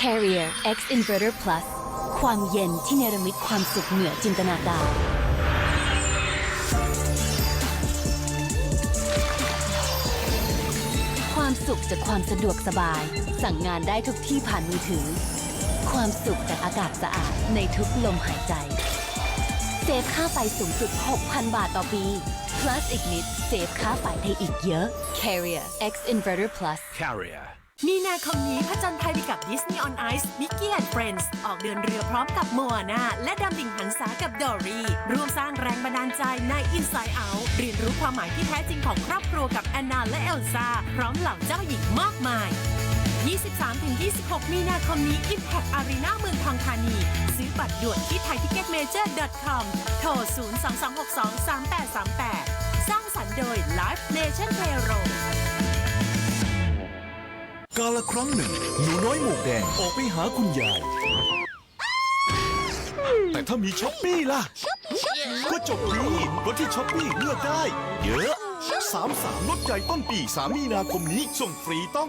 Carrier X Inverter Plus ความเย็นที่เนรมิตความสุขเหนือจินตนาการ ความสุขจากความสะดวกสบาย สั่งงานได้ทุกที่ผ่านมือถือ ความสุขจากอากาศสะอาดในทุกลมหายใจ เซฟค่าไฟสูงสุด 6,000 บาทต่อปี plus อีกนิด เซฟค่าไฟได้อีกเยอะ Carrier X Inverter Plus Carrier. มีนาคมนี้ผจญภัยไปกับ Disney on Ice Mickey and Friends ออกเดินเรือพร้อมกับโมอานาและดำดิ่งหันษากับดอรี่ร่วมสร้างแรงบันดาลใจใน Inside Out เรียนรู้ความหมายที่แท้จริงของครอบครัวกับแอนนาและเอลซ่า พร้อมเหล่าเจ้าหญิงมากมาย 23-26 มีนาคมนี้ Impact Arena เมืองทองธานี ซื้อบัตรด่วนที่ thaiticketmajor.com โทร 022623838 สร้างสรรค์โดย Live Nation Payroll กาละครั้งหนึ่ง หนูน้อยหมวกแดงออกไปหาคุณยาย แต่ถ้ามีช้อปปี้ล่ะ ก็จบดีเพรถที่ช้อปปี้เลือกได้ เยอะสามสามลดใหญ่ต้นปีสามีนาคมนี้ส่งฟรีต้อง